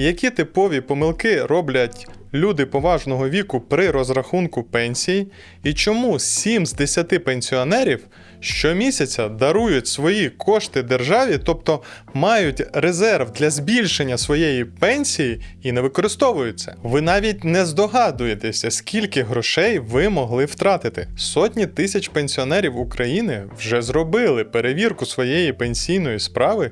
Які типові помилки роблять люди поважного віку при розрахунку пенсії, і чому 7 з 10 пенсіонерів щомісяця дарують свої кошти державі, тобто мають резерв для збільшення своєї пенсії і не використовують це? Ви навіть не здогадуєтеся, скільки грошей ви могли втратити. Сотні тисяч пенсіонерів України вже зробили перевірку своєї пенсійної справи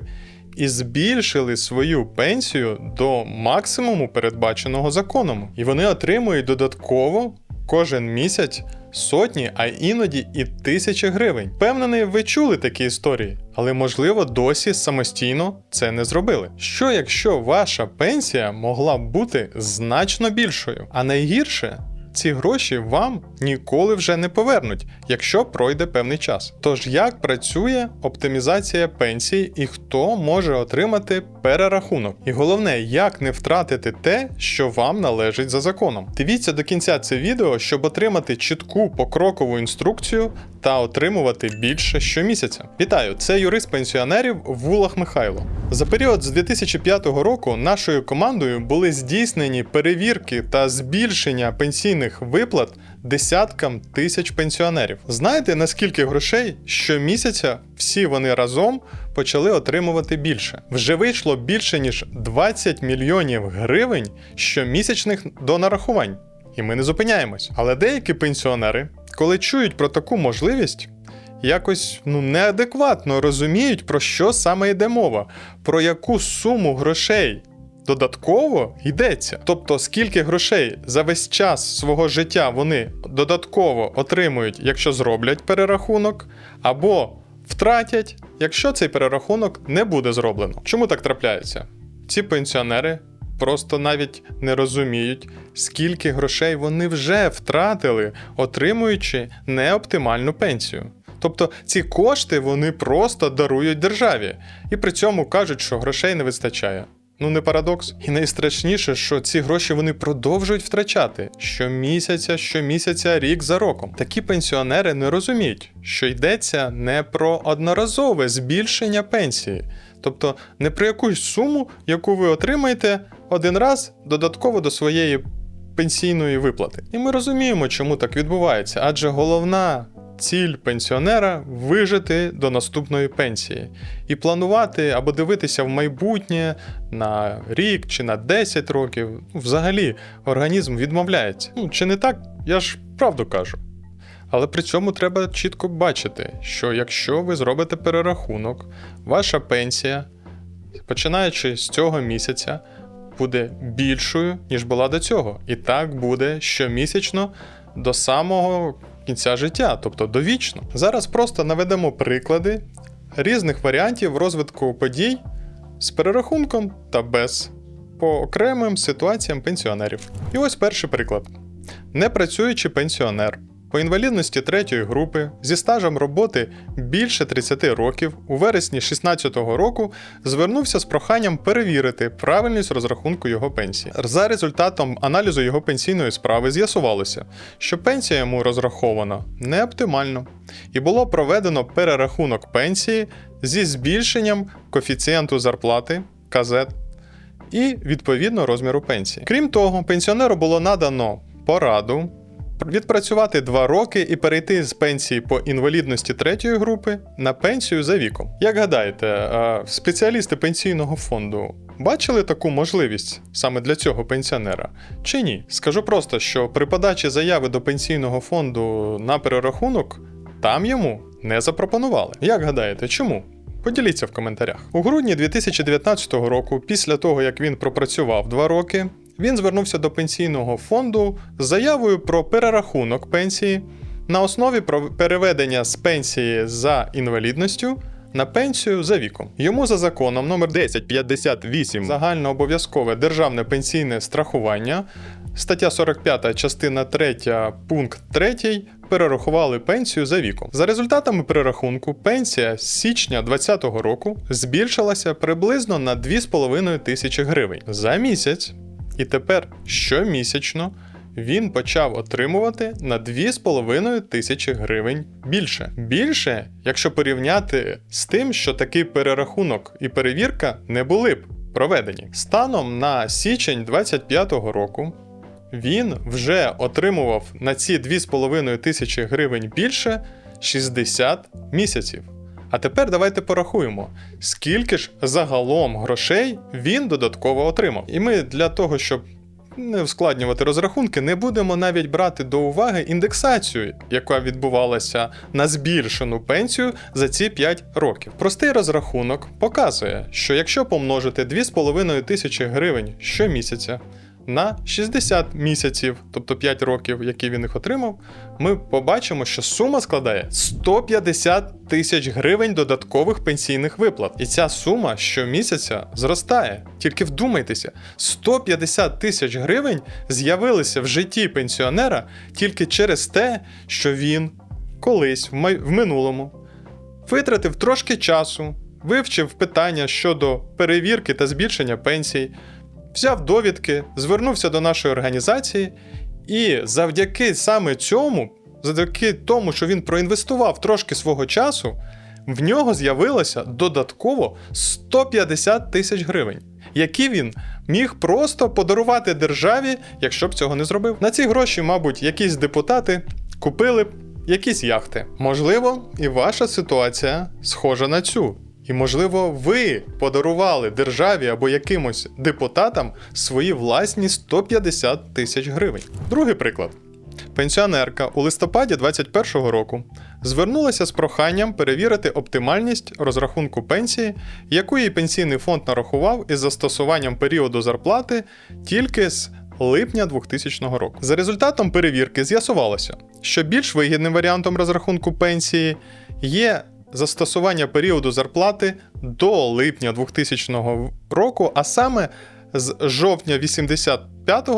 і збільшили свою пенсію до максимуму, передбаченого законом. І вони отримують додатково кожен місяць сотні, а іноді і тисячі гривень. Впевнений, ви чули такі історії, але можливо досі самостійно це не зробили. Що якщо ваша пенсія могла б бути значно більшою? А найгірше. Ці гроші вам ніколи вже не повернуть, якщо пройде певний час. Тож як працює оптимізація пенсії і хто може отримати перерахунок? І головне, як не втратити те, що вам належить за законом. Дивіться до кінця це відео, щоб отримати чітку покрокову інструкцію та отримувати більше щомісяця. Вітаю! Це юрист пенсіонерів Вулах Михайло. За період з 2005 року нашою командою були здійснені перевірки та збільшення пенсійних виплат десяткам тисяч пенсіонерів. Знаєте, наскільки грошей щомісяця всі вони разом почали отримувати більше? Вже вийшло більше ніж 20 мільйонів гривень щомісячних до нарахувань. І ми не зупиняємось. Але деякі пенсіонери, коли чують про таку можливість, якось ну неадекватно розуміють, про що саме йде мова, про яку суму грошей додатково йдеться. Тобто, скільки грошей за весь час свого життя вони додатково отримують, якщо зроблять перерахунок, або втратять, якщо цей перерахунок не буде зроблено. Чому так трапляється? Ці пенсіонери просто навіть не розуміють, скільки грошей вони вже втратили, отримуючи неоптимальну пенсію. Тобто ці кошти вони просто дарують державі і при цьому кажуть, що грошей не вистачає. Ну не парадокс. І найстрашніше, що ці гроші вони продовжують втрачати щомісяця, щомісяця, рік за роком. Такі пенсіонери не розуміють, що йдеться не про одноразове збільшення пенсії, тобто не про якусь суму, яку ви отримаєте один раз додатково до своєї пенсійної виплати. І ми розуміємо, чому так відбувається, адже головна ціль пенсіонера вижити до наступної пенсії і планувати або дивитися в майбутнє на рік чи на 10 років. Ну, Взагалі, організм відмовляється. Ну, чи не так? Я ж правду кажу. Але при цьому треба чітко бачити, що якщо ви зробите перерахунок, ваша пенсія, починаючи з цього місяця, буде більшою, ніж була до цього. І так буде щомісячно до самого кінця життя, тобто довічно. Зараз просто наведемо приклади різних варіантів розвитку подій з перерахунком та без по окремим ситуаціям пенсіонерів. І ось перший приклад: непрацюючий пенсіонер. По інвалідності третьої групи зі стажем роботи більше 30 років у вересні 2016 року звернувся з проханням перевірити правильність розрахунку його пенсії. За результатом аналізу його пенсійної справи з'ясувалося, що пенсія йому розрахована не оптимально, і було проведено перерахунок пенсії зі збільшенням коефіцієнту зарплати КЗ і відповідно розміру пенсії. Крім того, пенсіонеру було надано пораду відпрацювати 2 роки і перейти з пенсії по інвалідності третьої групи на пенсію за віком. Як гадаєте, спеціалісти пенсійного фонду бачили таку можливість саме для цього пенсіонера? Чи ні? Скажу просто, що при подачі заяви до пенсійного фонду на перерахунок там йому не запропонували. Як гадаєте, чому? Поділіться в коментарях. У грудні 2019 року, після того як він пропрацював 2 роки, він звернувся до пенсійного фонду з заявою про перерахунок пенсії на основі переведення з пенсії за інвалідністю на пенсію за віком. Йому за законом номер 1058 загальнообов'язкове державне пенсійне страхування, стаття 45, частина 3, пункт 3 перерахували пенсію за віком. За результатами перерахунку, пенсія з січня 2020 року збільшилася приблизно на 2,5 тисячі гривень за місяць. І тепер щомісячно він почав отримувати на 2,5 тисячі гривень більше. Більше, якщо порівняти з тим, що такий перерахунок і перевірка не були б проведені. Станом на січень 2025 року він вже отримував на ці 2,5 тисячі гривень більше 60 місяців. А тепер давайте порахуємо, скільки ж загалом грошей він додатково отримав. І ми для того, щоб не ускладнювати розрахунки, не будемо навіть брати до уваги індексацію, яка відбувалася на збільшену пенсію за ці 5 років. Простий розрахунок показує, що якщо помножити 2,5 тисячі гривень щомісяця на 60 місяців, тобто 5 років, які він їх отримав, ми побачимо, що сума складає 150 тисяч гривень додаткових пенсійних виплат. І ця сума щомісяця зростає. Тільки вдумайтеся, 150 тисяч гривень з'явилися в житті пенсіонера тільки через те, що він колись в май- в минулому витратив трошки часу, вивчив питання щодо перевірки та збільшення пенсій, взяв довідки, звернувся до нашої організації, і завдяки саме цьому, завдяки тому, що він проінвестував трошки свого часу, в нього з'явилося додатково 150 тисяч гривень, які він міг просто подарувати державі, якщо б цього не зробив. На ці гроші, мабуть, якісь депутати купили б якісь яхти. Можливо, і ваша ситуація схожа на цю. І, можливо, ви подарували державі або якимось депутатам свої власні 150 тисяч гривень. Другий приклад. Пенсіонерка у листопаді 2021 року звернулася з проханням перевірити оптимальність розрахунку пенсії, яку їй пенсійний фонд нарахував із застосуванням періоду зарплати тільки з липня 2000 року. За результатом перевірки з'ясувалося, що більш вигідним варіантом розрахунку пенсії є застосування періоду зарплати до липня 2000 року, а саме з жовтня 85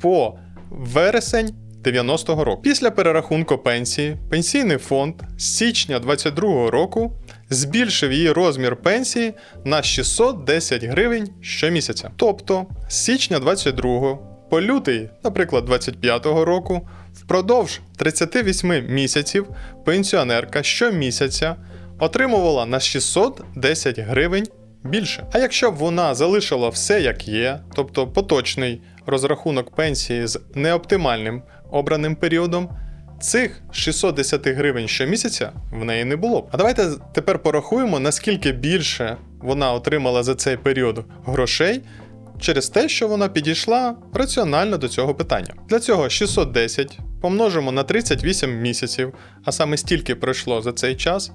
по вересень 90-го року. Після перерахунку пенсії пенсійний фонд з січня 22 року збільшив її розмір пенсії на 610 гривень щомісяця. Тобто з січня 22 по лютий, наприклад, 25-го року, впродовж 38 місяців пенсіонерка щомісяця отримувала на 610 гривень більше. А якщо б вона залишила все як є, тобто поточний розрахунок пенсії з неоптимальним обраним періодом, цих 610 гривень щомісяця в неї не було б. А давайте тепер порахуємо, наскільки більше вона отримала за цей період грошей. Через те, що вона підійшла раціонально до цього питання. Для цього 610 помножимо на 38 місяців, а саме стільки пройшло за цей час,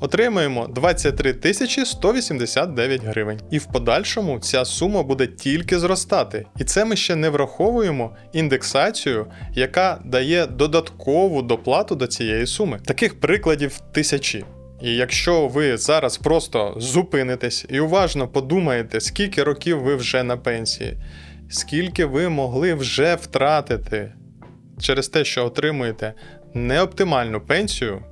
отримаємо 23 189 гривень. І в подальшому ця сума буде тільки зростати. І це ми ще не враховуємо індексацію, яка дає додаткову доплату до цієї суми. Таких прикладів тисячі. І якщо ви зараз просто зупинитесь і уважно подумаєте, скільки років ви вже на пенсії, скільки ви могли вже втратити через те, що отримуєте неоптимальну пенсію,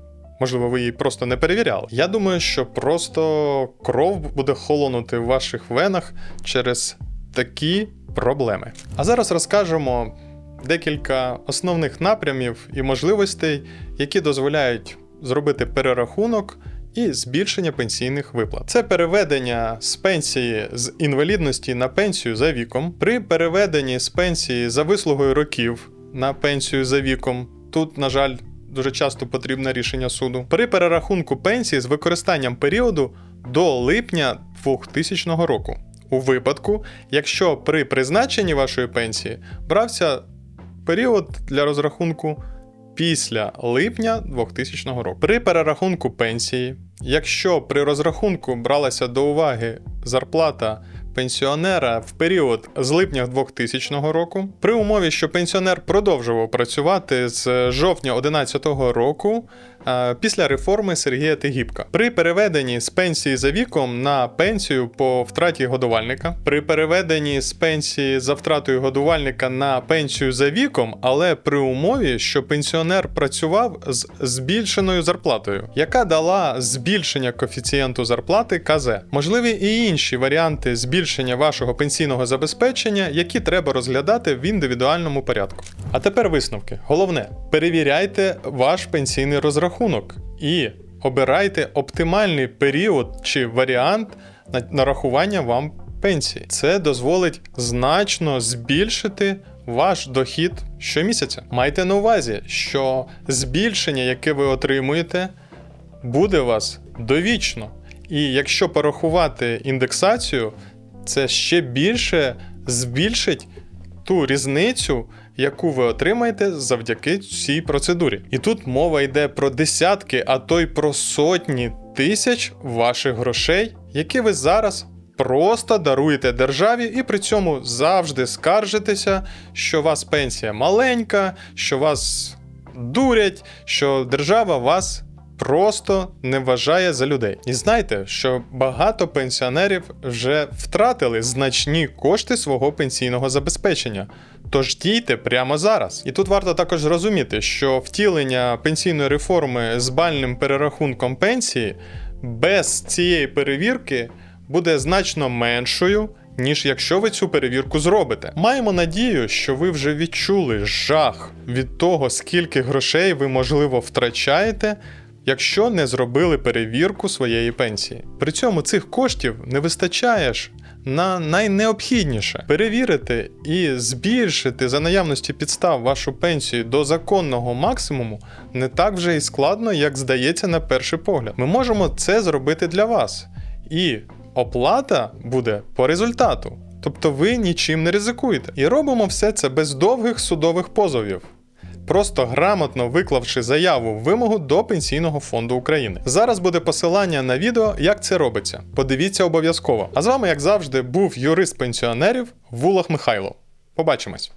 можливо, ви її просто не перевіряли. Я думаю, що просто кров буде холонути в ваших венах через такі проблеми. А зараз розкажемо декілька основних напрямів і можливостей, які дозволяють зробити перерахунок і збільшення пенсійних виплат. Це переведення з пенсії з інвалідності на пенсію за віком. При переведенні з пенсії за вислугою років на пенсію за віком. Тут, на жаль, дуже часто потрібне рішення суду. При перерахунку пенсії з використанням періоду до липня 2000 року. У випадку, якщо при призначенні вашої пенсії брався період для розрахунку після липня 2000 року. При перерахунку пенсії, якщо при розрахунку бралася до уваги зарплата пенсіонера в період з липня 2000 року, при умові, що пенсіонер продовжував працювати з жовтня 2011 року після реформи Сергія Тегібка, при переведенні з пенсії за віком на пенсію по втраті годувальника, при переведенні з пенсії за втратою годувальника на пенсію за віком, але при умові, що пенсіонер працював з збільшеною зарплатою, яка дала збільшення коефіцієнту зарплати КЗ. Можливі і інші варіанти збільшення вашого пенсійного забезпечення, які треба розглядати в індивідуальному порядку. А тепер висновки. Головне, перевіряйте ваш пенсійний розрахунок і обирайте оптимальний період чи варіант на- нарахування вам пенсії. Це дозволить значно збільшити ваш дохід щомісяця. Майте на увазі, що збільшення, яке ви отримуєте, буде вас довічно. І якщо порахувати індексацію, це ще більше збільшить ту різницю, яку ви отримаєте завдяки цій процедурі. І тут мова йде про десятки, а то й про сотні тисяч ваших грошей, які ви зараз просто даруєте державі, і при цьому завжди скаржитеся, що у вас пенсія маленька, що вас дурять, що держава вас просто не вважає за людей. І знайте, що багато пенсіонерів вже втратили значні кошти свого пенсійного забезпечення. Тож дійте прямо зараз. І тут варто також зрозуміти, що втілення пенсійної реформи з бальним перерахунком пенсії без цієї перевірки буде значно меншою. Ніж якщо ви цю перевірку зробите. Маємо надію, що ви вже відчули жах від того, скільки грошей ви, можливо, втрачаєте, якщо не зробили перевірку своєї пенсії. При цьому цих коштів не вистачає ж на найнеобхідніше перевірити і збільшити за наявності підстав вашу пенсію до законного максимуму не так вже і складно, як здається на перший погляд. Ми можемо це зробити для вас. І оплата буде по результату. Тобто ви нічим не ризикуєте. І робимо все це без довгих судових позовів. Просто грамотно виклавши заяву вимогу до Пенсійного фонду України. Зараз буде посилання на відео, як це робиться. Подивіться обов'язково. А з вами, як завжди, був юрист пенсіонерів Вулах Михайло. Побачимось!